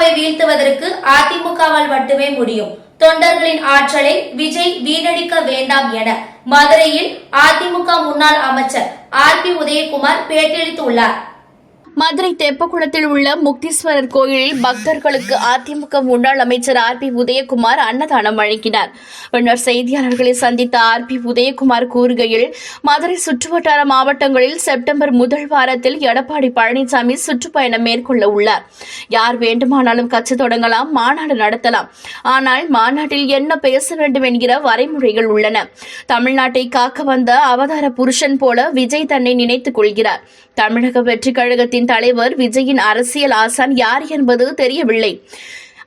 திமுகவை வீழ்த்துவதற்கு அதிமுகவால் மட்டுமே முடியும். தொண்டர்களின் ஆற்றலை விஜய் வீணடிக்க வேண்டாம் என மதுரையில் அதிமுக முன்னாள் அமைச்சர் ஆர் பி உதயகுமார் பேட்டியளித்துள்ளார். மதுரை தெப்பக்குளத்தில் உள்ள முக்தீஸ்வரர் கோயிலில் பக்தர்களுக்கு அதிமுக முன்னாள் அமைச்சர் ஆர் பி உதயகுமார் அன்னதானம் வழங்கினார். பின்னர் செய்தியாளர்களை சந்தித்த ஆர் பி உதயகுமார் கூறுகையில் மதுரை சுற்றுவட்டார மாவட்டங்களில் செப்டம்பர் முதல் வாரத்தில் எடப்பாடி பழனிசாமி சுற்றுப்பயணம் மேற்கொள்ள உள்ளார். யார் வேண்டுமானாலும் கட்சி தொடங்கலாம் மாநாடு நடத்தலாம். ஆனால் மாநாட்டில் என்ன பேச வேண்டும் என்கிற வரைமுறைகள் உள்ளன. தமிழ்நாட்டை காக்க வந்த அவதார புருஷன் போல விஜய் தன்னை நினைத்துக் கொள்கிறார். தமிழக வெற்றி கழகத்தின் தலைவர் விஜயின் அரசியல் ஆசான் யார் என்பது தெரியவில்லை.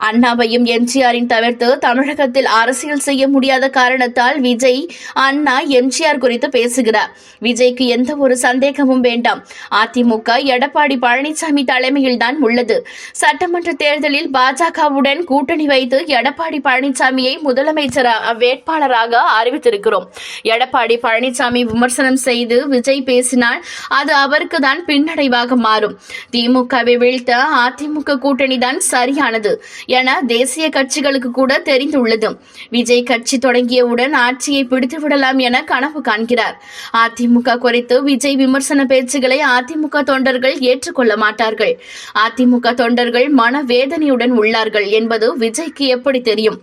அண்ணாவையும் எம்ஜிஆரின் தவிர்த்து தமிழகத்தில் அரசியல் செய்ய முடியாத காரணத்தால் விஜய் அண்ணா எம்ஜிஆர் குறித்து பேசுகிறார். விஜய்க்கு எந்த ஒரு சந்தேகமும் வேண்டாம். அதிமுக எடப்பாடி பழனிசாமி தலைமையில்தான் உள்ளது. சட்டமன்ற தேர்தலில் பாஜகவுடன் கூட்டணி வைத்து எடப்பாடி பழனிசாமியை முதலமைச்சர் வேட்பாளராக அறிவித்திருக்கிறோம். எடப்பாடி பழனிசாமி விமர்சனம் செய்து விஜய் பேசினால் அது அவருக்கு தான் பின்னடைவாக மாறும். திமுகவை வீழ்த்த அதிமுக கூட்டணி தான் சரியானது. என தேசிய கட்சிகளுக்கு கூட தெரிந்துள்ளது. விஜய் கட்சி தொடங்கியவுடன் ஆட்சியை பிடித்து விடலாம் என கனவு காண்கிறார். அதிமுக குறித்து விஜய் விமர்சன பேச்சுகளை அதிமுக தொண்டர்கள் ஏற்றுக்கொள்ள மாட்டார்கள். அதிமுக தொண்டர்கள் மனவேதனையுடன் உள்ளார்கள் என்பது விஜய்க்கு எப்படி தெரியும்?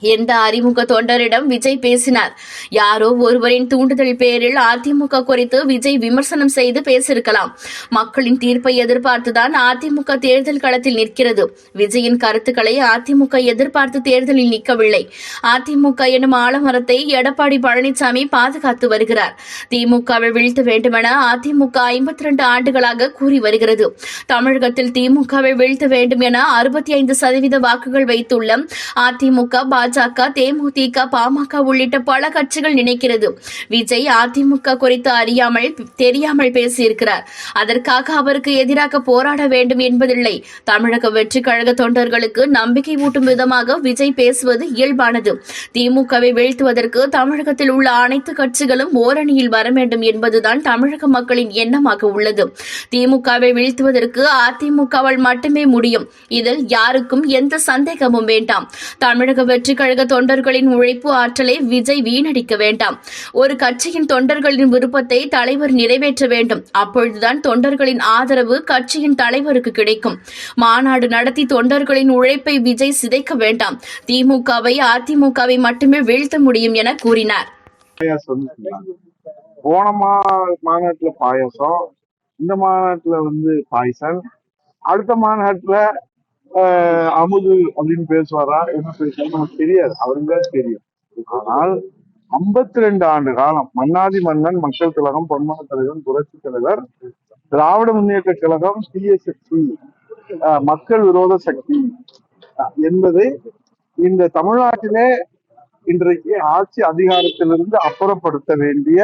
எந்த அறிமுக தொண்டரிடம் விஜய் பேசினார்? யாரோ ஒருவரின் தூண்டுதல் பேரில் அதிமுக குறித்து விஜய் விமர்சனம் செய்து பேசியிருக்கலாம். மக்களின் தீர்ப்பை எதிர்பார்த்துதான் அதிமுக தேர்தல் களத்தில் நிற்கிறது. விஜயின் கருத்துக்களை அதிமுக எதிர்பார்த்து தேர்தலில் நிற்கவில்லை. அதிமுக எனும் ஆலமரத்தை எடப்பாடி பழனிசாமி பாதுகாத்து வருகிறார். திமுகவை வீழ்த்த வேண்டுமென அதிமுக ஐம்பத்தி ரெண்டு ஆண்டுகளாக கூறி வருகிறது. தமிழகத்தில் திமுகவை வீழ்த்த வேண்டும் என அறுபத்தி ஐந்து சதவீத வாக்குகள் வைத்துள்ள அதிமுக பாஜக தேமுதிக பாமக உள்ளிட்ட பல கட்சிகள் நினைக்கிறது. விஜய் அதிமுக குறித்து அறியாமல் தெரியாமல் பேசியிருக்கிறார். அதற்காக அவருக்கு எதிராக போராட வேண்டும் என்பதில்லை. தமிழக வெற்றி கழக தொண்டர்களுக்கு நம்பிக்கை ஊட்டும் விதமாக விஜய் பேசுவது இயல்பானது. திமுகவை வீழ்த்துவதற்கு தமிழகத்தில் உள்ள அனைத்து கட்சிகளும் ஓரணியில் வர வேண்டும் என்பதுதான் தமிழக மக்களின் எண்ணமாக உள்ளது. திமுகவை வீழ்த்துவதற்கு அதிமுகவால் மட்டுமே முடியும். இதில் யாருக்கும் எந்த சந்தேகமும் வேண்டாம். தமிழக வெற்றி கழக தொண்டர்களின் உழைப்பு ஆற்றலை விஜய் வீணடிக்க வேண்டாம். ஒரு கட்சியின் தொண்டர்களின் விருப்பத்தை தலைவர் நிறைவேற்ற வேண்டும். அப்பொழுதுதான் தொண்டர்களின் ஆதரவு கட்சியின் தலைவருக்கு கிடைக்கும். மாநாடு நடத்தி தொண்டர்களின் உழைப்பை விஜய் சிதைக்க வேண்டாம். திமுகவை அதிமுகவை மட்டுமே வீழ்த்த முடியும் என கூறினார். போன மாநாட்டுல பாயாசம். இந்த மாநாட்டுல வந்து பாயசம். அடுத்த மாநாட்டுல அமுது அப்படின்னு பேசுவாரா? என்ன பேசுவாரு நமக்கு தெரியாது. அவருக்கு தெரியும். ஆனால் 52 ரெண்டு ஆண்டு காலம் மன்னாதி மன்னன் மக்கள் கழகம் பொன்மன தலைவன் புரட்சி தலைவர் திராவிட முன்னேற்ற கழகம் சிஎஸ்எஸ்சி மக்கள் விரோத சக்தி அஹ், என்பதை இந்த தமிழ்நாட்டிலே இன்றைக்கு ஆட்சி அதிகாரத்திலிருந்து அப்புறப்படுத்த வேண்டிய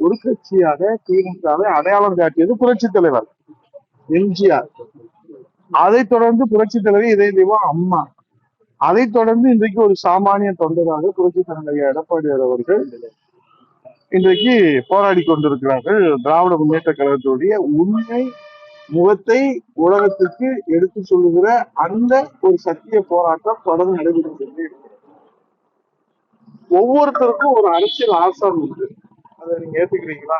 ஒரு கட்சியாக திமுகவை அடையாளம் காட்டியது புரட்சி தலைவர். எம்ஜிஆர். அதைத் தொடர்ந்து புரட்சி தலைவர் இதய தெய்வம் அம்மா. அதைத் தொடர்ந்து இன்றைக்கு ஒரு சாமானிய தொண்டராக புரட்சி தலைவர் எடப்பாடி அவர்கள் இன்றைக்கு போராடி கொண்டிருக்கிறார்கள். திராவிட முன்னேற்ற கழகத்துடைய உண்மை முகத்தை உலகத்துக்கு எடுத்து சொல்லுகிற அந்த ஒரு சத்திய போராட்டம் தொடர்ந்து நடைபெற்று ஒவ்வொருத்தருக்கும் ஒரு அரசியல் ஆசான் உண்டு. அதை நீங்க ஏத்துக்கிறீங்களா?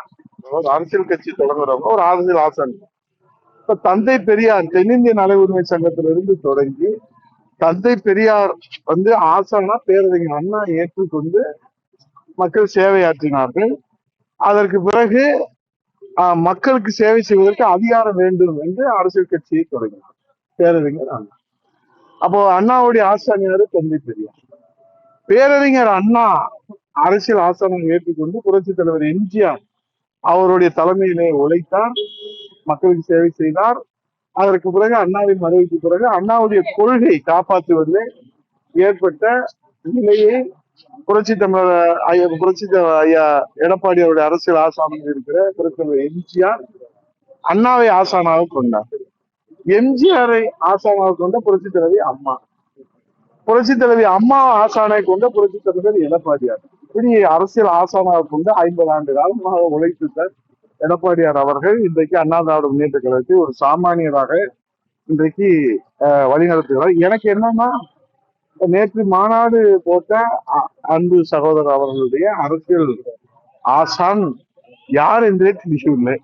ஒரு அரசியல் கட்சி தொடங்குறவங்க ஒரு அரசியல் ஆசான். இப்ப தந்தை பெரியார் தென்னிந்திய நல உரிமை சங்கத்திலிருந்து தொடங்கி தந்தை பெரியார் வந்து ஆசானா பேரறிஞர் அண்ணா ஏற்றுக்கொண்டு மக்கள் சேவையாற்றினார்கள். அதற்கு பிறகு மக்களுக்கு சேவை செய்வதற்கு அதிகாரம் வேண்டும் என்று அரசியல் கட்சியை தொடங்கினார் பேரறிஞர் அண்ணா. அப்போ அண்ணாவுடைய ஆசானியார் தந்தை பெரியார். பேரறிஞர் அண்ணா அரசியல் ஆசானம் ஏற்றுக்கொண்டு புரட்சி தலைவர் எம்ஜிஆர் அவருடைய தலைமையிலே உழைத்தார். மக்களுக்கு சேவை செய்தார். அதற்கு பிறகு அண்ணாவின் மறைவுக்கு பிறகு அண்ணாவுடைய கொள்கை காப்பாற்றுவதில் ஏற்பட்ட நிலையை புரட்சி தமிழர் ஐயா புரட்சி ஐயா எடப்பாடி அவருடைய அரசியல் ஆசானம் இருக்கிற புரட்சி எம்ஜிஆர் அண்ணாவை ஆசானாக கொண்டார். எம்ஜிஆரை ஆசானாக கொண்ட புரட்சி தலைவி அம்மா. புரட்சி தலைவி அம்மா ஆசானை கொண்ட புரட்சி தலைவர் எடப்பாடியார். இப்படி அரசியல் ஆசானாக கொண்டு ஐம்பது ஆண்டு காலமாக உழைத்த எடப்பாடியார் அவர்கள் இன்றைக்கு அண்ணா திராவிட முன்னேற்ற கழகத்தை ஒரு சாமானியராக இன்றைக்கு வழிநடத்துகிறார். எனக்கு என்னன்னா நேற்று மாநாடு போட்ட அ- அன்பு சகோதரர் அவர்களுடைய அரசியல் ஆசான் யார் என்றே தெரியவில்லை.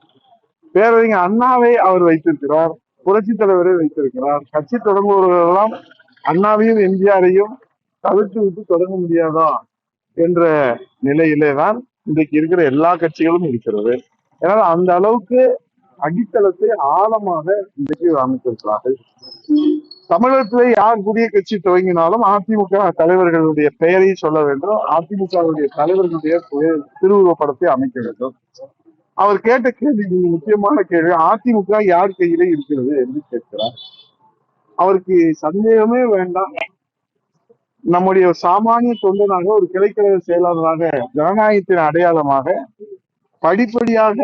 பேரறிஞர் அண்ணாவை அவர் வைத்திருக்கிறார் புரட்சி தலைவரை வைத்திருக்கிறார். கட்சி தொடங்குபவர்களெல்லாம் அண்ணாவையும் எம்ஜிஆரையும் தவிர்த்து விட்டு தொடங்க முடியாதா என்ற நிலையிலே தான் இன்றைக்கு இருக்கிற எல்லா கட்சிகளும் இருக்கிறது. ஏன்னா அந்த அளவுக்கு அடித்தளத்தை ஆழமாக இன்றைக்கு அமைத்திருக்கிறார்கள் தமிழகத்திலே யார் புதிய கட்சி துவங்கினாலும் அதிமுக தலைவர்களுடைய பெயரை சொல்ல வேண்டும். அதிமுகவுடைய தலைவர்களுடைய திருவுருவப்படத்தை படத்தை அமைக்க வேண்டும். அவர் கேட்ட கேள்வி முக்கியமான கேள்வி அதிமுக யார் கையிலே இருக்கிறது என்று கேட்கிறார். அவருக்கு சந்தேகமே வேண்டாம். நம்முடைய சாமானிய தொண்டனாக ஒரு கிளைக்கழக செயலாளராக ஜனநாயகத்தின் அடையாளமாக படிப்படியாக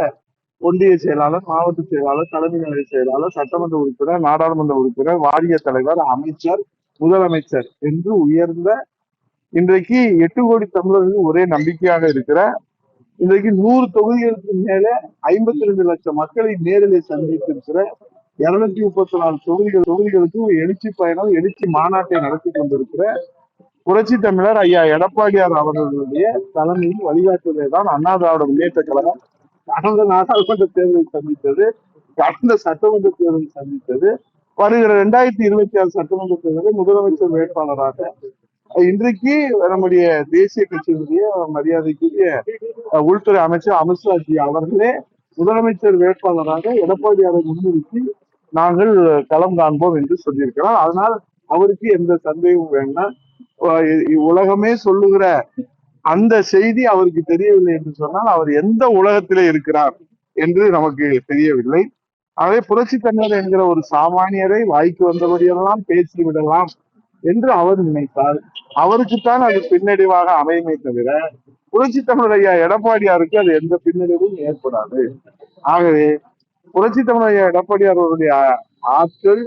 ஒன்றிய செயலாளர் மாவட்ட செயலாளர் தலைமை நிலைய செயலாளர் சட்டமன்ற உறுப்பினர் நாடாளுமன்ற உறுப்பினர் வாரிய தலைவர் அமைச்சர் முதலமைச்சர் என்று உயர்ந்த இன்றைக்கு எட்டு கோடி தமிழர்கள் ஒரே நம்பிக்கையாக இருக்கிற இன்றைக்கு நூறு தொகுதிகளுக்கு மேல ஐம்பத்தி ரெண்டு லட்சம் மக்களை நேரில் சந்தித்திருக்கிற இருநூத்தி முப்பத்தி நாலு தொகுதிகள் தொகுதிகளுக்கு எழுச்சி பயணம் எழுச்சி மாநாட்டை நடத்தி கொண்டிருக்கிற புரட்சி தமிழர் ஐயா எடப்பாடியார் அவர்களுடைய தலைமையில் வழிகாட்டுவதை தான் அண்ணா திராவிட முன்னேற்ற கழகம் கடந்த நாடாளுமன்ற தேர்தலை சந்தித்தது கடந்த சட்டமன்ற தேர்தலை சந்தித்தது வருகிற ரெண்டாயிரத்தி இருபத்தி ஆறு சட்டமன்ற தேர்தலில் முதலமைச்சர் வேட்பாளராக இன்றைக்கு நம்முடைய தேசிய கட்சியினுடைய மரியாதைக்குரிய அஹ், உள்துறை அமைச்சர் அமித்ஷாஜி அவர்களே முதலமைச்சர் வேட்பாளராக எடப்பாடியாரை முன்னிறுத்தி நாங்கள் களம் காண்போம் என்று சொல்லியிருக்கிறோம் அதனால் அவருக்கு எந்த சந்தேகமும் வேண்டாம். உலகமே சொல்லுகிற அந்த செய்தி அவருக்கு தெரியவில்லை என்று சொன்னால் அவர் எந்த உலகத்திலே இருக்கிறார் என்று நமக்கு தெரியவில்லை. ஆகவே புரட்சி தமிழர் என்கிற ஒரு சாமானியரை வாய்க்கு வந்தபடியெல்லாம் பேசி விடலாம் என்று அவர் நினைத்தார். அவருக்குத்தான் அது பின்னடைவாக அமையுமே தவிர புரட்சி தமிழர் ஐயா எடப்பாடியாருக்கு அது எந்த பின்னடைவும் ஏற்படாது. ஆகவே புரட்சி தமிழர் ஐயா எடப்பாடியார் அவருடைய ஆற்றல்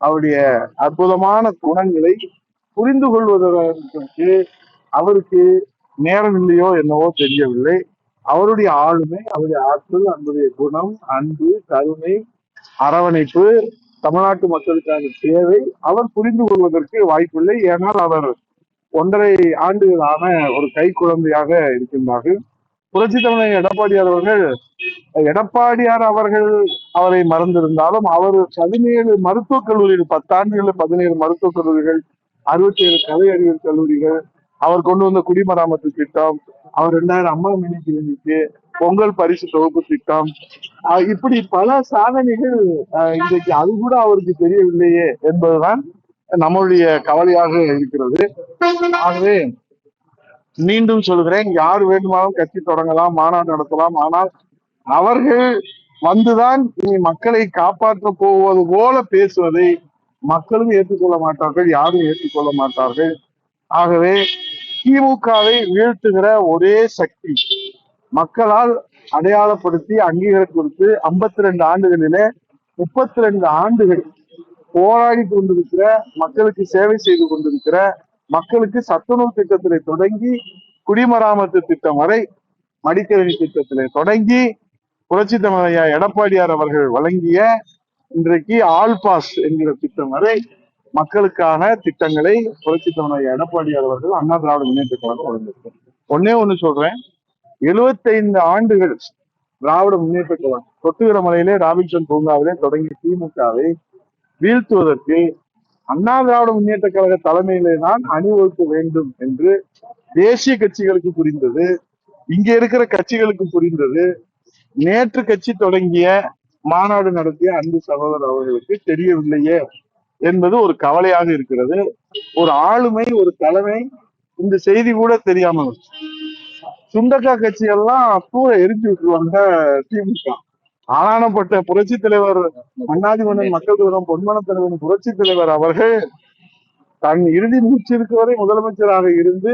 அவருடைய அற்புதமான குணங்களை புரிந்து கொள்வதற்கு அவருக்கு நேரம் இல்லையோ என்னவோ தெரியவில்லை. அவருடைய ஆளுமை அவருடைய ஆற்றல் அவருடைய குணம் அன்பு கருணை அரவணைப்பு தமிழ்நாட்டு மக்களுக்கான தேவை அவர் புரிந்து கொள்வதற்கு வாய்ப்பில்லை. ஏனால் அவர் ஒன்றரை ஆண்டுகளான ஒரு கை குழந்தையாக இருக்கின்றார்கள். புரட்சி தமிழர் எடப்பாடியார் அவர்கள் எடப்பாடியார் அவர்கள் அவரை மறந்திருந்தாலும் அவர் பதினேழு மருத்துவக் கல்லூரியில் பத்தாண்டுகளில் பதினேழு மருத்துவக் கல்லூரிகள் அறுபத்தி ஏழு கலை அறிவியல் கல்லூரிகள் அவர் கொண்டு வந்த குடிமராமத்து திட்டம் அவர் ரெண்டாயிரம் அம்மா மினி கிளினிக்கு பொங்கல் பரிசு தொகுப்பு திட்டம். இப்படி பல சாதனைகள் இன்றைக்கு அது கூட அவருக்கு தெரியவில்லையே என்பதுதான் நம்மளுடைய கவலையாக இருக்கிறது. ஆகவே மீண்டும் சொல்கிறேன் யார் வேண்டுமானாலும் கட்சி தொடங்கலாம் மாநாடு நடத்தலாம் ஆனால் அவர்கள் வந்துதான் இனி மக்களை காப்பாற்ற போவது போல பேசுவதை மக்களும் ஏற்றுக்கொள்ள மாட்டார்கள் யாரும் ஏற்றுக்கொள்ள மாட்டார்கள். ஆகவே திமுகவை வீழ்த்துகிற ஒரே சக்தி மக்களால் அடையாளப்படுத்தி அங்கீகாரம் கொடுத்து ஐம்பத்தி ரெண்டு ஆண்டுகளிலே முப்பத்தி ரெண்டு ஆண்டுகள் போராடி கொண்டிருக்கிற மக்களுக்கு சேவை செய்து கொண்டிருக்கிற மக்களுக்கு சத்துணவு திட்டத்திலே தொடங்கி குடிமராமத்து திட்டம் வரை மடிக்கணினி திட்டத்திலே தொடங்கி புரட்சி தமிழையா எடப்பாடியார் அவர்கள் வழங்கிய இன்றைக்கு ஆல் பாஸ் என்கிற திட்டம் வரை மக்களுக்கான திட்டங்களை புரட்சி தலைவர் எடப்பாடி அவர்கள் அண்ணா திராவிட முன்னேற்ற கழகம் வழங்கியிருக்கார் ஒன்னே ஒண்ணு சொல்றேன். எழுபத்தைந்து ஆண்டுகள் திராவிட முன்னேற்ற கழகம் கொட்டுகிற மலையிலே ராபின்சன் பூங்காவிலே தொடங்கி திமுகவை வீழ்த்துவதற்கு அண்ணா திராவிட முன்னேற்ற கழக தலைமையிலே தான் அணிவகுக்க வேண்டும் என்று தேசிய கட்சிகளுக்கு புரிந்தது. இங்க இருக்கிற கட்சிகளுக்கு புரிந்தது. நேற்று கட்சி தொடங்கிய மாநாடு நடத்திய அன்பு சகோதரர் அவர்களுக்கு தெரியவில்லையே என்பது ஒரு கவலையாக இருக்கிறது. ஒரு ஆளுமை ஒரு தலைமை இந்த செய்தி கூட தெரியாம சுண்டக்கா கட்சி எல்லாம் தூர எரிஞ்சு விட்டுருவாங்க திமுக. ஆளானப்பட்ட புரட்சி தலைவர் மன்னாதி மக்கள் தூரம் பொன்மன தலைவன் புரட்சி தலைவர் அவர்கள் தன் இறுதி மூச்சு வரை முதலமைச்சராக இருந்து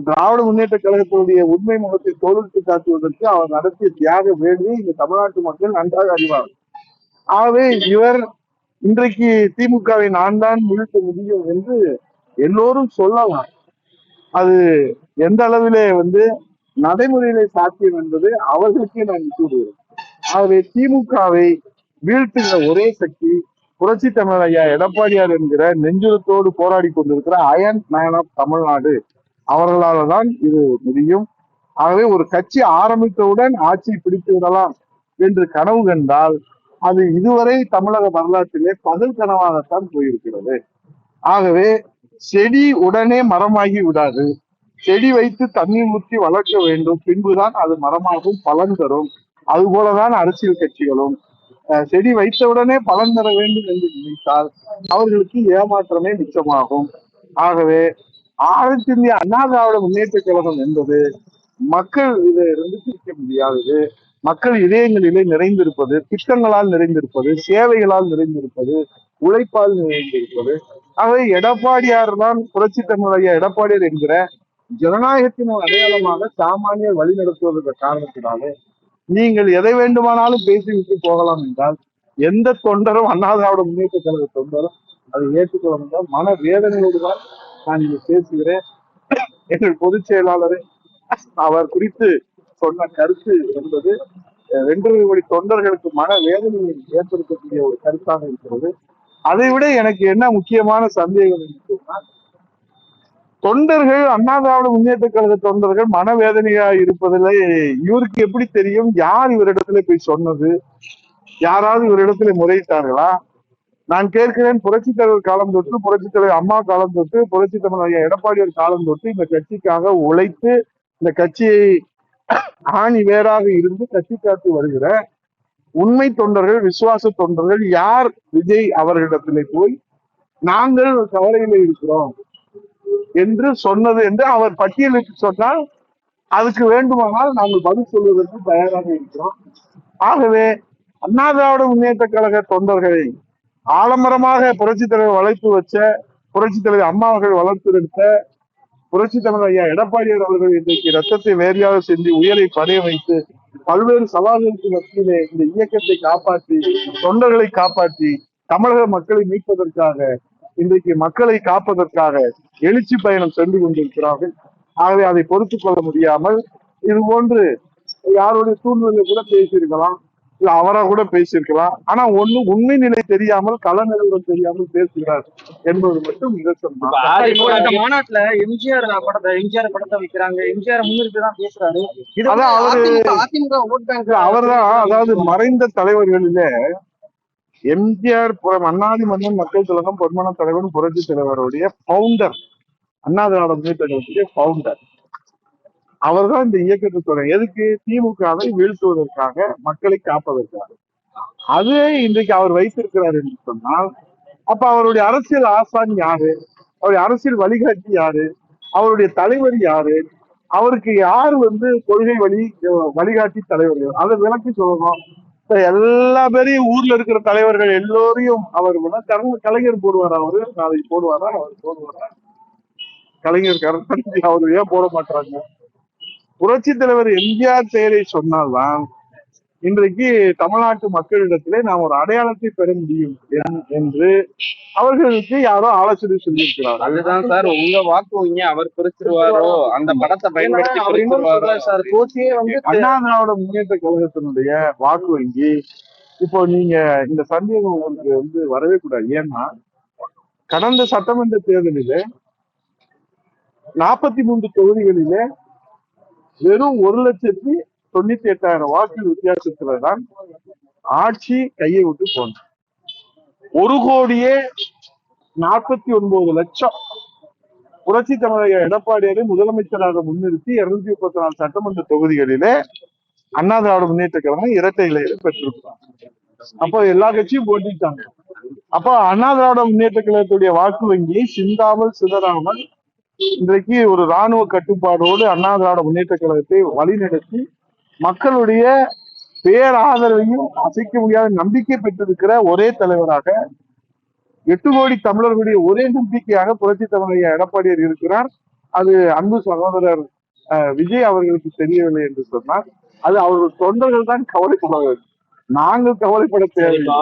திராவிட முன்னேற்ற கழகத்தினுடைய உண்மை முகத்தை தோலுக்கு காட்டுவதற்கு அவர் நடத்திய தியாக வேள்வி இந்த தமிழ்நாட்டு மக்கள் நன்றாக அறிவார் ஆகவே இவர் இன்றைக்கு திமுகவை நான் தான் வீழ்த்த முடியும் என்று எல்லோரும் சொல்லலாம். அது எந்த அளவிலே வந்து நடைமுறையிலே சாத்தியம் என்பது அவர்களுக்கே நான் கூறுகிறேன். ஆகவே திமுகவை வீழ்த்துகிற ஒரே சக்தி புரட்சி தமிழ் ஐயா எடப்பாடியார் என்கிற நெஞ்சுரத்தோடு போராடி கொண்டிருக்கிற அயன் மேன் ஆஃப் தமிழ்நாடு. அவர்களால தான் இது முடியும். ஆகவே ஒரு கட்சி ஆரம்பித்தவுடன் ஆட்சியை பிடித்து விடலாம் என்று கனவு கண்டால் அது இதுவரை தமிழக வரலாற்றிலே பகல் கனவாகத்தான் போயிருக்கிறது. ஆகவே செடி உடனே மரமாகி விடாது. செடி வைத்து தண்ணீர் ஊற்றி வளர்க்க வேண்டும். பின்புதான் அது மரமாகும் பலன் தரும். அதுபோலதான் அரசியல் கட்சிகளும் செடி வைத்தவுடனே பலன் தர வேண்டும் என்று நினைத்தால் அவர்களுக்கு ஏமாற்றமே மிச்சமாகும். ஆகவே ஆரஞ்சு இந்திய அண்ணா திராவிட முன்னேற்ற கழகம் என்பது மக்கள் இதை பிரிக்க முடியாதது. மக்கள் இதயங்களிலே நிறைந்திருப்பது திட்டங்களால் நிறைந்திருப்பது சேவைகளால் நிறைந்திருப்பது உழைப்பால் நிறைந்திருப்பது. ஆகவே எடப்பாடியார் தான் புரட்சி தமிழைய எடப்பாடியார் என்கிற ஜனநாயகத்தின் அடையாளமாக சாமானியர் வழி நடத்துவதற்கு காரணத்தினாலே நீங்கள் எதை வேண்டுமானாலும் பேசிவிட்டு போகலாம் என்றால் எந்த தொண்டரும் அண்ணா திராவிட முன்னேற்ற கழக தொண்டரும் அதை ஏற்றுக்கொள்ள முடியாது. மன வேதனையோடு தான் நான் இங்கு பேசுகிறேன். எங்கள் பொதுச் செயலாளர் அவர் குறித்து சொன்ன கருத்து என்பது ரெண்டு ரெண்டரை கோடி தொண்டர்களுக்கு மன வேதனையை ஏற்படுத்தக்கூடிய ஒரு கருத்தாக இருக்கிறது. அதை விட எனக்கு என்ன முக்கியமான சந்தேகம் என்று தொண்டர்கள் அண்ணா திராவிட முன்னேற்ற கழக தொண்டர்கள் மனவேதனையா இருப்பதில் இவருக்கு எப்படி தெரியும்? யார் இவரிடத்துல போய் சொன்னது? யாராவது இவரிடத்துல முறையிட்டார்களா? நான் கேட்கிறேன் புரட்சி தலைவர் காலம் தொட்டு புரட்சி தலைவர் அம்மா காலம் தொட்டு புரட்சி தமிழர் ஐயா எடப்பாடியார் காலம் தொட்டு இந்த கட்சிக்காக உழைத்து இந்த கட்சியை ஆணி வேறாக இருந்து கட்சி காத்து வருகிற உண்மை தொண்டர்கள் விசுவாச தொண்டர்கள் யார்? விஜய் அவர்களிடத்திலே போய் நாங்கள் கவலையில இருக்கிறோம் என்று சொன்னது என்று அவர் பட்டியலுக்கு சொன்னால் அதுக்கு வேண்டுமானால் நாங்கள் பதில் சொல்வதற்கு தயாராக இருக்கிறோம். ஆகவே அண்ணா திராவிட முன்னேற்ற கழக தொண்டர்களை ஆலம்பரமாக புரட்சி தலைவர் வளைத்து வச்ச புரட்சி தலைவர் அம்மா அவர்கள் வளர்த்தெடுத்த புரட்சி தலைவர் ஐயா எடப்பாடியார் அவர்கள் இன்றைக்கு ரத்தத்தை வேறையாக செஞ்சு உயிரை படைய வைத்து பல்வேறு சவால்களுக்கு மத்தியிலே இந்த இயக்கத்தை காப்பாற்றி தொண்டர்களை காப்பாற்றி தமிழக மக்களை மீட்பதற்காக இன்றைக்கு மக்களை காப்பதற்காக எழுச்சி பயணம் சென்று கொண்டிருக்கிறார்கள். ஆகவே அதை பொறுத்துக் கொள்ள முடியாமல் இது போன்று யாருடைய சூழ்நிலை கூட பேசியிருக்கலாம். இல்ல அவரா கூட பேசியிருக்கலாம். ஆனா ஒண்ணு உண்மை நிலை தெரியாமல் கள நிலவரம் தெரியாமல் பேசுகிறார் என்பது மட்டும் நிதர்சனம். மாநாட்டுல எம்ஜிஆர் படத்தை எம்ஜிஆர் படத்தை வைக்கிறாங்க. எம்ஜிஆர் முன்னிறுத்தி தான் பேசுறாரு. அவரு- அவர்தான் அதாவது மறைந்த தலைவர்களிலே எம்ஜிஆர் அண்ணாதி மன்னன் மக்கள் திலகம் பொன்மன தலைவன் புரட்சி தலைவருடைய பவுண்டர் அண்ணா திராவிட முன்னேற்ற கழகத்துடைய பவுண்டர் அவர்தான் இந்த இயக்கத்தை தொடங்க எதுக்கு? திமுகவை வீழ்த்துவதற்காக மக்களை காப்பதற்காக. அதே இன்றைக்கு அவர் வைத்திருக்கிறார் என்று சொன்னால் அப்ப அவருடைய அரசியல் ஆசான் யாரு? அவருடைய அரசியல் வழிகாட்டி யாரு? அவருடைய தலைவர் யாரு? அவருக்கு யார் வந்து கொள்கை வழி வழிகாட்டி தலைவர்கள் அதை விளக்கி சொல்லணும். எல்லா பேரையும் ஊர்ல இருக்கிற தலைவர்கள் எல்லோரையும் அவர் கலைஞர் போடுவாரா அவரு? நாளைக்கு போடுவாரா? அவர் போடுவாரா? கலைஞர் கருணாநிதி அவர் ஏன் போட மாட்டாங்க புரட்சி தலைவர் எம்ஜிஆர் பெயரை சொன்னால்தான் இன்றைக்கு தமிழ்நாட்டு மக்களிடத்திலே நாம் ஒரு அடையாளத்தை பெற முடியும் என்- என்று அவர்களுக்கு யாரோ ஆலோசனை சொல்லியிருக்கிறார் அதுதான் சார் உங்க வாக்கு வங்கி அவர் குறிச்சிருவாரோ அந்த படத்தை பயன்படுத்தி சார் கோச்சியே வந்து அண்ணா திராவிட முன்னேற்ற கழகத்தினுடைய வாக்கு வங்கி இப்போ நீங்க இந்த சந்தேகம் உங்களுக்கு வந்து வரவே கூடாது. ஏன்னா கடந்த சட்டமன்ற தேர்தலிலே நாற்பத்தி மூன்று தொகுதிகளிலே வெறும் ஒரு லட்சத்தி தொண்ணூத்தி எட்டாயிரம் வாக்கு வித்தியாசத்துல தான் ஆட்சி கையை விட்டு போனது. ஒரு கோடியே நாற்பத்தி ஒன்பது லட்சம். புரட்சி தமிழக எடப்பாடியாரை முதலமைச்சராக முன்னிறுத்தி இருநூத்தி முப்பத்தி நாலு சட்டமன்ற தொகுதிகளிலே அண்ணா திராவிட முன்னேற்ற கழகம் இரட்டை இலையில பெற்றிருக்கிறார். அப்போ எல்லா கட்சியும் போட்டிட்டாங்க. அப்போ அண்ணா திராவிட முன்னேற்ற கழகத்துடைய வாக்கு வங்கி சிந்தாமல் சிதறாமல் இன்றைக்கு ஒரு ராணுவ கட்டுப்பாடோடு அண்ணா திராவிட முன்னேற்ற கழகத்தை வழிநடத்தி மக்களுடைய பேராதரவையும் அசைக்க முடியாத நம்பிக்கை பெற்றிருக்கிற ஒரே தலைவராக எட்டு கோடி தமிழர்களுடைய ஒரே நம்பிக்கையாக புரட்சி தமிழக எடப்பாடியார் இருக்கிறார். அது அன்பு சகோதரர் விஜய் அவர்களுக்கு தெரியவில்லை என்று சொன்னார் அது அவர்கள் தொண்டர்கள் தான் கவலைப்பட வேண்டும். நாங்கள் கவலைப்பட தேவையில்லை.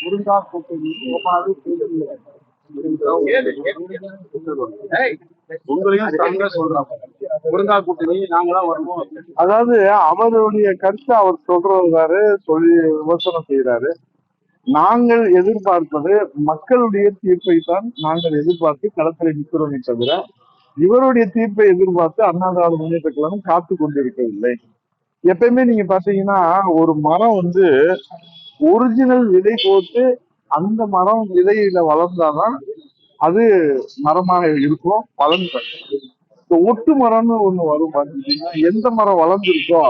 முருங்கா ஏய், உங்களையும் ஸ்ட்ராங்கா சொல்றாங்க முருங்கா கூட்டணி நாங்களாம் வருவோம். அதாவது அவருடைய கருத்தை அவர் சொல்றாரு சொல்லி விமர்சனம் செய்யறாரு நாங்கள் எதிர்பார்ப்பது மக்களுடைய தீர்ப்பை தான் நாங்கள் எதிர்பார்த்து களத்தில் நிற்கிறோமே தவிர இவருடைய தீர்ப்பை எதிர்பார்த்து அண்ணா திராவிட முன்னேற்ற கழகம் காத்து கொண்டிருக்கவில்லை. எப்பயுமே நீங்க பாத்தீங்கன்னா ஒரு மரம் வந்து ஒரிஜினல் விதை போட்டு அந்த மரம் விதையில வளர்ந்தாதான் அது மரமாக இருக்கும் பலன் இந்த ஒட்டு மரம்னு ஒண்ணு வரும் பாத்தீங்கன்னா எந்த மரம் வளர்ந்துருக்கோ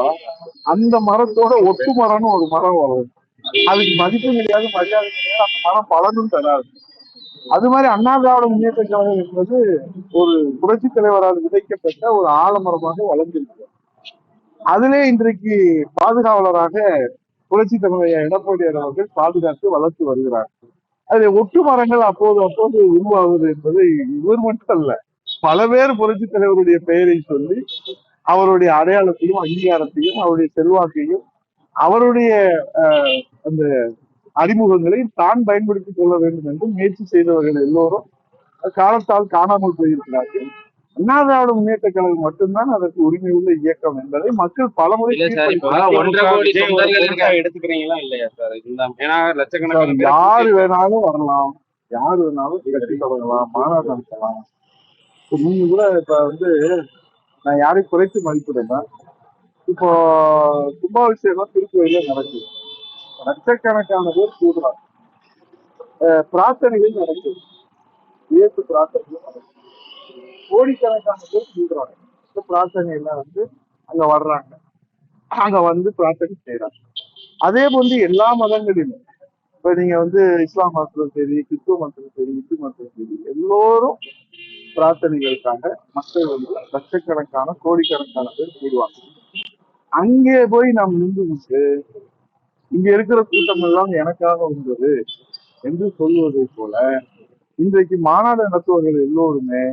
அந்த மரத்தோட ஒட்டு மரம்னு ஒரு மரம் வளரும் அதுக்கு மதிப்பு கிடையாது மரியாதை கிடையாது அந்த மரம் பலனும் தராது. அது மாதிரி அண்ணா திராவிட முன்னேற்ற கழகம் என்பது ஒரு புரட்சி தலைவரால் விதைக்கப்பட்ட ஒரு ஆலமரமாக வளர்ந்திருக்கு. அதுலேயே இன்றைக்கு பாதுகாவலராக புரட்சி தமிழைய எடப்பாடியார் அவர்கள் பாதுகாத்து வளர்த்து வருகிறார். அது ஒட்டு மரங்கள் அப்போது அப்போது உருவாகுது என்பது இவர் மட்டும் அல்ல. பல பேர் புரட்சி தலைவருடைய பெயரை சொல்லி அவருடைய அடையாளத்தையும் அங்கீகாரத்தையும் அவருடைய செல்வாக்கையும் அவருடைய அஹ், அந்த அறிமுகங்களை தான் பயன்படுத்திக் கொள்ள வேண்டும் என்று முயற்சி செய்தவர்கள் எல்லோரும் காலத்தால் காணாமல் போயிருக்கிறார்கள். அண்ணா திராவிட முன்னேற்ற கழகம் மட்டும்தான் அதற்கு உரிமை உள்ள இயக்கம் என்பதை மக்கள் பலமுறை எடுத்துக்கிறீங்களா இல்லையா சார்? இந்த ஏன்னா லட்சக்கணக்கான யாரு வேணாலும் வரலாம். யாரு வேணாலும் கட்சி தொடங்கலாம் மாநாடு நடத்தலாம். நீங்க கூட இப்ப வந்து நான் யாரையும் குறைத்து மதிப்பிடுறேன் இப்போ கும்பாபிஷேகம் திருக்கோயில நடக்குது லட்சக்கணக்கான பேர் கூடுறாங்க. பிரார்த்தனைகள் நடக்குது இயேசு பிரார்த்தனைகள் நடக்குது கோடிக்கணக்கான பேர் சொல்றாங்க இந்த பிரார்த்தனை எல்லாம் வந்து அங்க வர்றாங்க. அங்க வந்து பிரார்த்தனை செய்யறாங்க அதே போன்று எல்லா மதங்களிலும் இப்ப நீங்க வந்து இஸ்லாம் மதத்திலும் சரி கிறிஸ்துவ மதத்திலும் சரி இந்து மதத்திலும் சரி எல்லோரும் பிரார்த்தனைகளுக்காக மக்கள் வந்து லட்சக்கணக்கான கோடிக்கணக்கான பேர் கூடுவாங்க. அங்கே போய் நாம் நின்று இங்க இருக்கிற கூட்டம் எல்லாம் எனக்காக உண்டது என்று சொல்வதை போல இன்றைக்கு மாநாடு நடத்துவர்கள் எல்லோருமே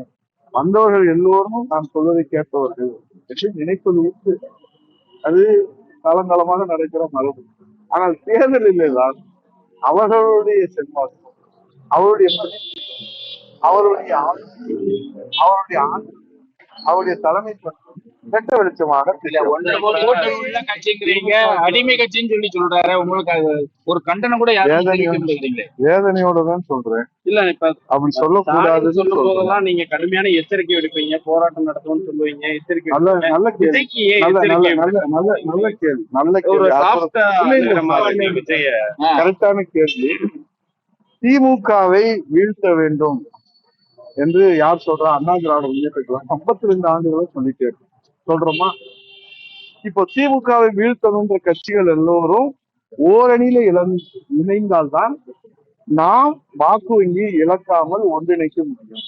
வந்தவர்கள் எல்லோரும் நான் சொல்வதை கேட்பவர்கள் என்று நினைப்பது உண்டு. அது காலங்காலமாக நடக்கிற மரபு ஆனால் தேர்தலிலே தான் அவர்களுடைய செல்வாக்கு அவருடைய அவருடைய அவருடைய ஆண் அவருடைய தலைமை பண்பு வெட்ட வெளிச்சமாக அடிமை கட்சின்னு சொல்லி சொல்றாரு. உங்களுக்கு ஒரு கண்டனம் கூட வேதனையோட தான் சொல்றேன். இல்ல இப்ப அப்படி ஸ்டாலின் சொல்லக்கூடாதுன்னு சொல்லும் போதெல்லாம் நீங்க கடுமையான எச்சரிக்கை விடுப்பீங்க போராட்டம் நடத்துவோம்னு சொல்லுவீங்க. எச்சரிக்கை நல்ல. நல்ல கேள்வி. நல்ல நல்ல நல்ல கேள்வி. நல்ல ஒரு கேள்வி. கரெக்டான கேள்வி. திமுகவை வீழ்த்த வேண்டும் என்று யார் சொல்றா? அண்ணா திராவிட முன்னேற்ற கழகம். ஐம்பத்தி ரெண்டு ஆண்டுகளா சொல்லிட்டே இருக்கு. சொல்றோமா? இப்போ திமுகவை வீழ்த்தணுன்ற கட்சிகள் எல்லோரும் ஓரணியில இழந் இணைந்தால்தான் நாம் வாக்கு வங்கியை இழக்காமல் ஒன்றிணைக்க முடியும்.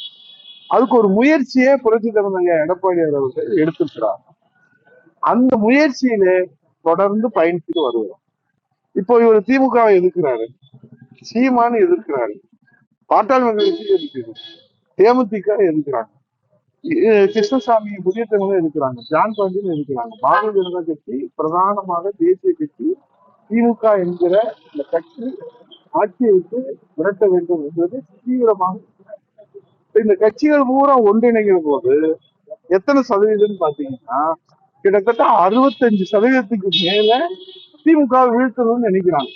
அதுக்கு ஒரு முயற்சியே புரட்சி தலைவர் எடப்பாடி அவர்கள் எடுத்துக்கிறார் அந்த முயற்சியிலே தொடர்ந்து பயணிச்சுட்டு வருவோம் இப்போ இவர் திமுகவை எதிர்க்கிறாரு சீமானு எதிர்க்கிறாரு பாட்டாளி மக்கள் எதிர்க்கிறது தேமுதிக எதிர்க்கிறாங்க. கிருஷ்ணசாமி புதிய தமிழும் ஜான் பாண்டியன் இருக்கிறாங்க பாரதிய ஜனதா கட்சி பிரதானமாக தேசிய கட்சி திமுக என்கிற இந்த கட்சி ஆட்சியை விட்டு விரட்ட வேண்டும் என்பது தீவிரமாக இந்த கட்சிகள் பூரா ஒன்றிணைகிற போது எத்தனை சதவீதம்னு பாத்தீங்கன்னா கிட்டத்தட்ட அறுபத்தஞ்சு சதவீதத்துக்கு மேல திமுக வீழ்த்தணும்னு நினைக்கிறாங்க.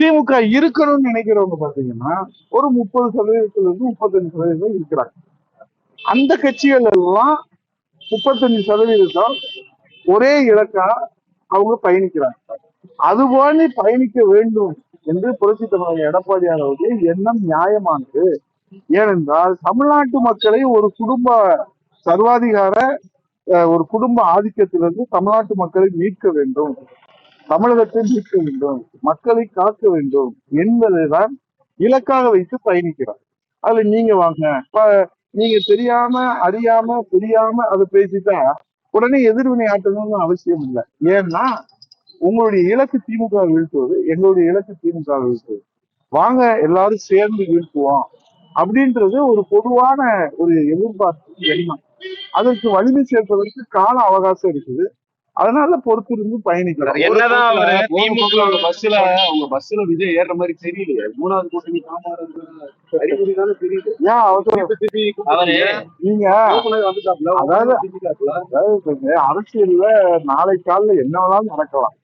திமுக இருக்கணும்னு நினைக்கிறவங்க பாத்தீங்கன்னா ஒரு முப்பது சதவீதத்துல இருந்து முப்பத்தஞ்சு சதவீதம் இருக்கிறாங்க. அந்த கட்சிகள் எல்லாம் முப்பத்தஞ்சு சதவீதம் ஒரே இலக்கா அவங்க பயணிக்கிறாங்க. அதுபோல பயணிக்க வேண்டும் என்று புரட்சி தலைவர் எடப்பாடியார் அவர்கள் எண்ணம் நியாயமானது. ஏனென்றால் தமிழ்நாட்டு மக்களை ஒரு குடும்ப சர்வாதிகார அஹ், ஒரு குடும்ப ஆதிக்கத்திலிருந்து தமிழ்நாட்டு மக்களை மீட்க வேண்டும். தமிழகத்தை மீட்க வேண்டும். மக்களை காக்க வேண்டும் என்பதை தான் இலக்காக வைத்து பயணிக்கிறார் அதுல நீங்க வாங்க. இப்ப நீங்க தெரியாம அறியாம புரியாம அதை பேசிட்டா உடனே எதிர்வினை ஆட்டணும்னு அவசியம் இல்லை. ஏன்னா உங்களுடைய இலக்கு திமுக வீழ்த்துவது எங்களுடைய இலக்கு திமுக வீழ்த்துவது. வாங்க எல்லாரும் சேர்ந்து வீழ்த்துவோம் அப்படின்றது ஒரு பொதுவான ஒரு எதிர்பார்ப்பு. எண்ணம் அதற்கு வலிமை சேர்ப்பதற்கு கால அவகாசம் இருக்குது. அதனால பொறுத்து இருந்து பயணிக்கலாம் என்னதான் பஸ்ல உங்க பஸ்ல விஜய் ஏறுற மாதிரி தெரியலையே. மூணாவது கூட்டணி தெரியுது. ஏன் அவசரம் நீங்க அதாவது- அரசியல்ல நாளை காலைல என்ன வேணாலும் நடக்கலாம்.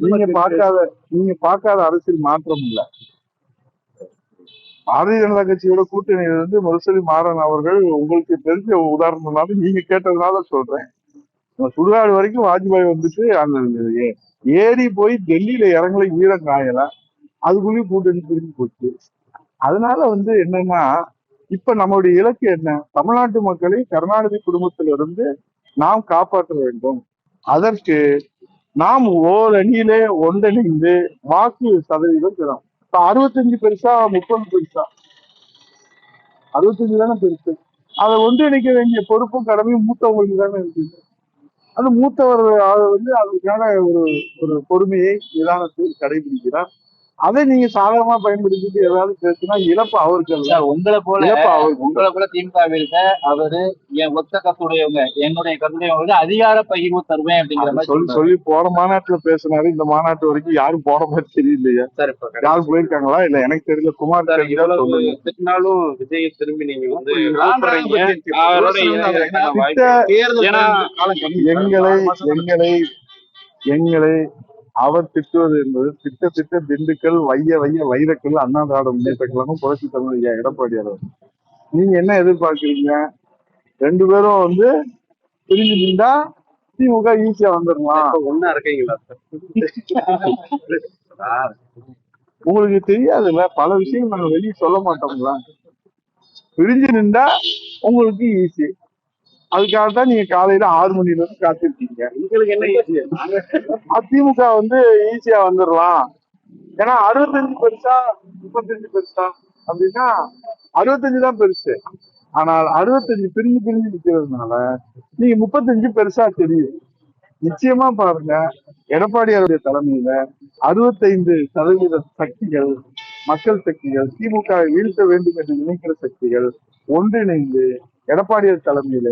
நீங்க. பார்க்காத நீங்க பார்க்காத அரசியல் மாற்றம் இல்ல. பாரதிய ஜனதா கட்சியோட இருந்து முரசொலி மாறன் அவர்கள் உங்களுக்கு தெரிஞ்ச உதாரணம்னால நீங்க கேட்டதுனால சொல்றேன். சுடுகாடு வரைக்கும் வாஜ்பாய் வந்துட்டு அந்த ஏறி போய் டெல்லியில இறங்கல வீரம் காயல அதுக்குள்ளேயும் கூட்டணி பிரிஞ்சு போச்சு. அதனால வந்து என்னன்னா இப்ப நம்மளுடைய இலக்கு என்ன? தமிழ்நாட்டு மக்களை கருணாநிதி குடும்பத்திலிருந்து நாம் காப்பாற்ற வேண்டும். அதற்கு நாம் ஓரணியிலே ஒன்றிணைந்து வாக்கு சதவீதம் பெறும் இப்ப அறுபத்தஞ்சு பெருசா முப்பது பெருசா? அறுபத்தஞ்சு தானே பெருசு. அதை ஒன்றிணைக்க வேண்டிய பொறுப்பும் கடமையும் மூத்தவங்களுக்கு தானே இருக்குது. அது மூத்தவர் வந்து அதற்கான ஒரு ஒரு பொறுமையை நிதானத்தை கடைபிடிக்கிறார். அதை நீங்க சாதகமா பயன்படுத்திட்டு ஏதாவது பேசினா இழப்பு அவருக்கு சார் உங்களை போல உங்களை போல திமுகவிற்கு அவரு என் ஒத்த கத்துடையவங்க என்னுடைய கத்துடையவங்க அதிகார பகிர்வு தருவேன் அப்படிங்கிற மாதிரி சொல்லி. சொல்லி போன மாநாட்டுல பேசினாரு. இந்த மாநாட்டு வரைக்கும் யாரும் போன மாதிரி தெரியலையே. சார் இப்ப யாரும் போயிருக்காங்களா? இல்ல எனக்கு தெரியல. குமார். திட்டினாலும் விஜய் திரும்பி நீங்க வந்து. எங்களை எங்களை எங்களை அவர் திட்டுவது என்பது திட்ட திட்ட திண்டுக்கல் வைய வைய வைரக்கல் அண்ணா திராவிட முன்னேற்ற கழகம் புரட்சி தமிழ் ஐயா எடப்பாடியார். அவர்கள். நீங்க என்ன எதிர்பார்க்கறீங்க? ரெண்டு பேரும் வந்து பிரிஞ்சு நின்றா திமுக ஈஸியா வந்துடலாம் ஒண்ணா இருக்கீங்களா? சார் உங்களுக்கு தெரியாதுல்ல பல விஷயங்கள் நாங்க வெளியே சொல்ல மாட்டோம்ல. பிரிஞ்சு நின்றா உங்களுக்கு ஈஸி. அதுக்காக தான் நீங்க காலையில ஆறு மணில இருந்து காத்திருக்கீங்க. உங்களுக்கு என்ன அதிமுக வந்து ஈஸியா வந்துடலாம் ஏன்னா அறுபத்தஞ்சு பெருசா முப்பத்தஞ்சு பெருசா அப்படின்னா அறுபத்தஞ்சு தான் பெருசு. ஆனால் அறுபத்தஞ்சு பிரிஞ்சு பிரிஞ்சு நிக்கிறதுனால நீங்க முப்பத்தஞ்சு பெருசா தெரியும். நிச்சயமா பாருங்க எடப்பாடியாருடைய தலைமையில அறுபத்தைந்து சதவீத சக்திகள் மக்கள் சக்திகள் திமுக வீழ்த்த வேண்டும் என்று நினைக்கிற சக்திகள் ஒன்றிணைந்து எடப்பாடியார் தலைமையில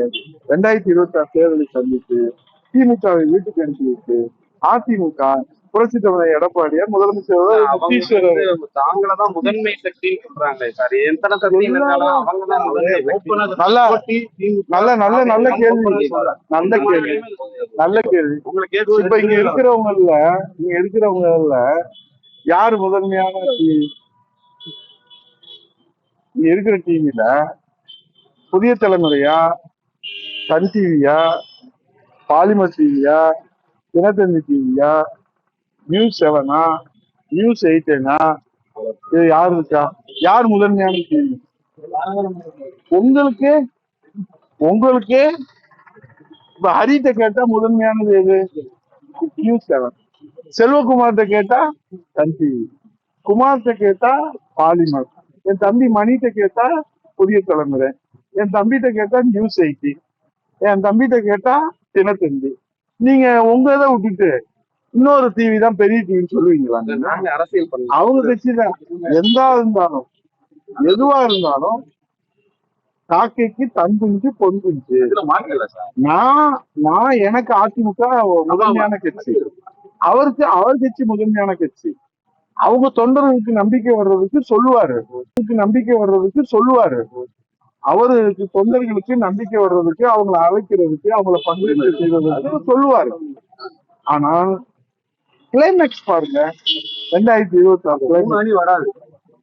ரெண்டாயிரத்தி இருபத்தி ஆறு தேர்தலை சந்தித்து திமுகவை வீட்டுக்கு அனுப்பி விட்டு அதிமுக புரட்சி தமிழர் எடப்பாடியார் முதலமைச்சர் தாங்களதான் முதன்மை சக்தின்னு சொல்றாங்க. சார் எத்தனை சக்தி. நல்லா நல்ல நல்ல நல்ல கேள்வி நல்ல கேள்வி. நல்ல கேள்வி. உங்களுக்கு இப்ப இங்க இருக்கிறவங்கல்ல இங்க இருக்கிறவங்கல்ல யாரு முதன்மையான டிவி இங்க இருக்கிற டிவில புதிய தலைமுறையா சன் டிவியா பாலிமர் டிவியா தினத்தந்தி டிவியா நியூஸ் செவனா நியூஸ் எயிட்டேனா? இது யார் இருக்கா? யார் முதன்மையான டிவி? உங்களுக்கு உங்களுக்கு இப்ப ஹரிட்ட கேட்டா முதன்மையானது எது? News seven. செல்வகுமார்கிட்ட கேட்டா சன் டிவி. குமார்கிட்ட கேட்டா பாலிமர். என் தம்பி மணிகிட்ட கேட்டா புதிய தலைமுறை. என் தம்பிகிட்ட கேட்டா நியூஸ் எயிட்டி என் தம்பிகிட்ட கேட்டா தினத்தந்தி. நீங்க உங்க இதை விட்டுட்டு இன்னொரு டிவி தான் பெரிய டிவின்னு சொல்லுவீங்களா நீங்க? அரசியல் அவங்க கட்சி தான். எந்தா இருந்தாலும் எதுவா இருந்தாலும் காக்கைக்கு தன் குஞ்சு பொன் குஞ்சு. நான் நான் எனக்கு அதிமுக முதன்மையான கட்சி. அவருக்கு அவர் கட்சி முதன்மையான கட்சி. அவங்க தொண்டர்களுக்கு நம்பிக்கை வர்றதுக்கு சொல்லுவாரு. நம்பிக்கை வர்றதுக்கு சொல்லுவாரு. அவருக்கு தொண்டர்களுக்கு நம்பிக்கை வர்றதுக்கு அவங்கள அழைக்கிறதுக்கு அவங்கள பங்கேற்க செய்வதற்கு சொல்லுவாரு. ஆனால் கிளைமேக்ஸ் பாருங்க. ரெண்டாயிரத்தி இருபத்தி ஆறு வராது.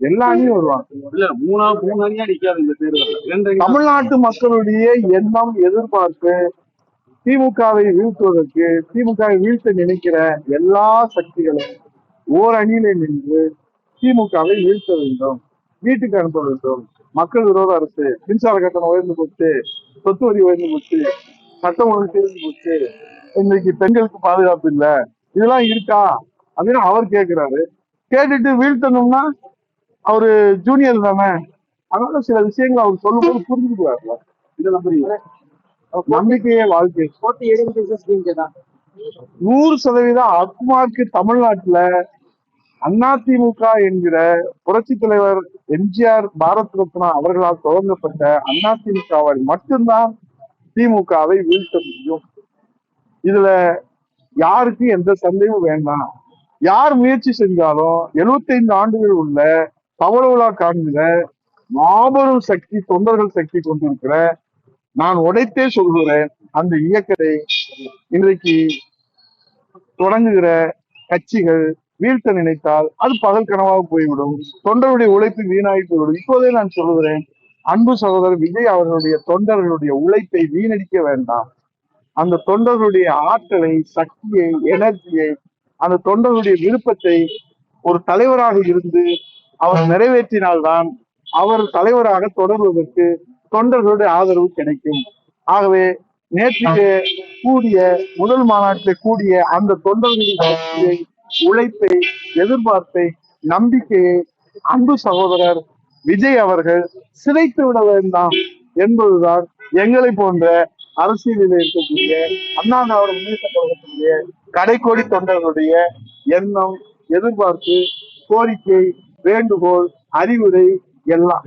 எல்லா அணியும் வருவாங்க. தமிழ்நாட்டு மக்களுடைய எண்ணம் எதிர்பார்ப்பு திமுகவை வீழ்த்துவதற்கு திமுகவை வீழ்த்த நினைக்கிற எல்லா சக்திகளும் ஓர் அணியிலே நின்று திமுகவை வீழ்த்த வேண்டும் வீட்டுக்கு அனுப்ப வேண்டும். மக்கள் விரோத அரசு மின்சார கட்டணம் உயர்ந்து போச்சு சொத்து வரி உயர்ந்து போச்சு சட்டம் ஒழுங்கு தீர்ந்து போச்சு. இன்னைக்கு பெண்களுக்கு பாதுகாப்பு இல்ல. இதெல்லாம் இருக்கா? அப்படின்னு அவர் கேட்கிறாரு கேட்டுட்டு வீழ்த்தணும்னா அவரு ஜூனியர் தானே. அதனால சில விஷயங்கள் அவர் சொல்லும்போது புரிஞ்சுக்குவார்ல இதை நம்புறீங்க நம்பிக்கையே வாழ்க்கை. நூறு சதவீதம் அக்மார்க்கு தமிழ்நாட்டுல அதிமுக என்கிற புரட்சி தலைவர் எம்ஜிஆர் பாரத் ரத்னா அவர்களால் தொடங்கப்பட்ட அதிமுகவால் மட்டும்தான் திமுகவை வீழ்த்த முடியும். இதுல யாருக்கு எந்த சந்தேகமும் வேண்டாம். யார் முயற்சி செஞ்சாலும் 75 ஆண்டுகள் உள்ள பவள காண்கிற மாபெரும் சக்தி தொண்டர்கள் சக்தி கொண்டிருக்கிற நான் உடைத்தே சொல்கிறேன் அந்த இயக்கத்தை இன்றைக்கு தொடங்குகிற கட்சிகள் வீழ்த்த நினைத்தால் அது பகல் கனவாக போய்விடும். தொண்டருடைய உழைப்பு வீணாகி போய்விடும். இப்போதே நான் சொல்கிறேன் அன்பு சகோதரர் விஜய் அவர்களுடைய தொண்டர்களுடைய உழைப்பை வீணடிக்க வேண்டாம். அந்த தொண்டர்களுடைய ஆற்றலை சக்தியை எனர்ஜியை அந்த தொண்டர்களுடைய விருப்பத்தை ஒரு தலைவராக இருந்து அவர் நிறைவேற்றினால்தான் அவர் தலைவராக தொடர்வதற்கு தொண்டர்களுடைய ஆதரவு கிடைக்கும். ஆகவே நேற்றைக்கு கூடிய முதல் மாநாட்டில் கூடிய அந்த தொண்டர்களின் உழைப்பை எதிர்பார்ப்பை நம்பிக்கையை அன்பு சகோதரர் விஜய் அவர்கள் சிதைத்து விட வேண்டாம் என்பதுதான் எங்களை போன்ற அரசியலில் இருக்கக்கூடிய அண்ணா திராவிட முன்னேற்ற கழகத்தினுடைய கடைக்கோடி தொண்டர்களுடைய எண்ணம் எதிர்பார்ப்பு கோரிக்கை வேண்டுகோள் அறிவுரை எல்லாம்.